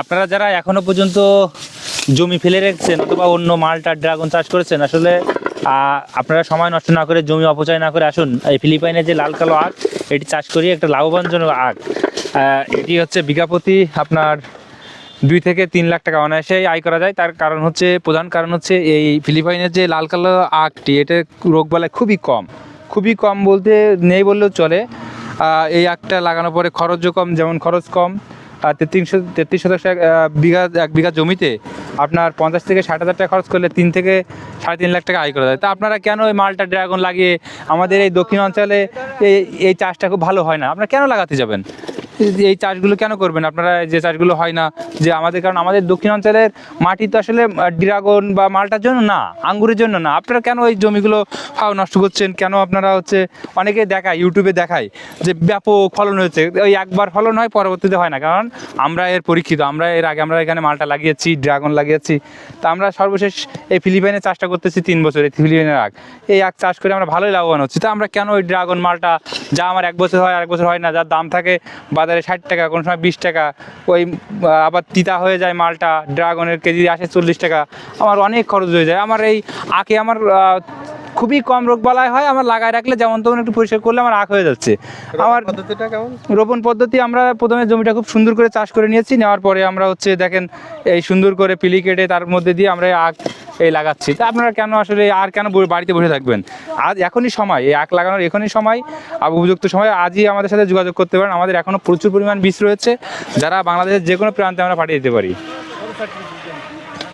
আপনারা যারা এখনও পর্যন্ত জমি ফেলে রেখেছেন অথবা অন্য মালটা ড্রাগন চাষ করেছেন, আসলে আপনারা সময় নষ্ট না করে জমি অপচয় না করে আসুন। এই ফিলিপাইনের যে লাল কালো আখ, এটি চাষ করি একটা লাভবানজনক আখ। এটি হচ্ছে বিঘা প্রতি আপনার দুই থেকে তিন লাখ টাকা অনায়াসেই আয় করা যায়। তার কারণ হচ্ছে, প্রধান কারণ হচ্ছে এই ফিলিপাইনের যে লাল কালো আখটি এটা রোগবালাই খুবই কম। খুবই কম বলতে নেই বললেও চলে। এই আখটা লাগানোর পরে খরচও কম, যেমন খরচ কম। আর তেত্রিশ তেত্রিশ শতাংশ এক, বিঘা এক বিঘা জমিতে আপনার পঞ্চাশ থেকে ষাট হাজার টাকা খরচ করলে তিন থেকে সাড়ে তিন লাখ টাকা আয় করা যায়। তা আপনারা কেন ওই মালটা ড্রাগন লাগিয়ে আমাদের এই দক্ষিণ অঞ্চলে এই এই চাষটা খুব ভালো হয় না? আপনারা কেন লাগাতে যাবেন? এই- চাষগুলো কেন করবেন? আপনারা যে চাষগুলো হয় না, যে আমাদের, কারণ আমাদের দক্ষিণ অঞ্চলের মাটি তো আসলে ড্রাগন বা মালটার জন্য না, আঙ্গুরের জন্য না। আপনারা কেন এই জমিগুলো, হাও, নষ্ট করছেন? কেন আপনারা হচ্ছে, অনেকে দেখায়, ইউটিউবে দেখায় যে ব্যাপক ফলন হয়েছে। ওই একবার ফলন হয়, পরবর্তীতে হয় না। কারণ আমরা এর পরীক্ষিত, আমরা এর আগে, আমরা এখানে মালটা লাগিয়েছি, ড্রাগন লাগিয়েছি। তা আমরা সর্বশেষ এই ফিলিপাইনে চাষটা করতেছি তিন বছর, এই ফিলিপাইনের আগ। এই আগ চাষ করে আমরা ভালোই লাভবান হচ্ছি। তা আমরা কেন ওই ড্রাগন মালটা, যা আমার এক বছর হয়, আর এক বছর হয় না, যার দাম থাকে বাজারে ষাট টাকা কোনো সময় বিশ টাকা ওই আবার তিতা হয়ে যায় মালটা ড্রাগনের কেজি আসে চল্লিশ টাকা আমার অনেক খরচ হয়ে যায়। আমার এই আখে আমার খুবই কম রোগ বালাই হয় আমার লাগায় রাখলে যেমন তেমন একটু পরিষ্কার করলে আমার আখ হয়ে যাচ্ছে। আমার রোপণ পদ্ধতি আমরা প্রথমে জমিটা খুব সুন্দর করে চাষ করে নিয়েছি নেওয়ার পরে আমরা হচ্ছে দেখেন এই সুন্দর করে পিলি কেটে তার মধ্যে দিয়ে আমরা আখ এই লাগাচ্ছি। তা আপনারা কেন আসলে আর কেন বাড়িতে বসে থাকবেন? আজ এখনই সময়, এই আখ লাগানোর এখনই সময়, আর উপযুক্ত সময় আজই আমাদের সাথে যোগাযোগ করতে পারেন। আমাদের এখনও প্রচুর পরিমাণ বীজ রয়েছে, যারা বাংলাদেশের যে কোনো প্রান্তে আমরা পাঠিয়ে দিতে পারি।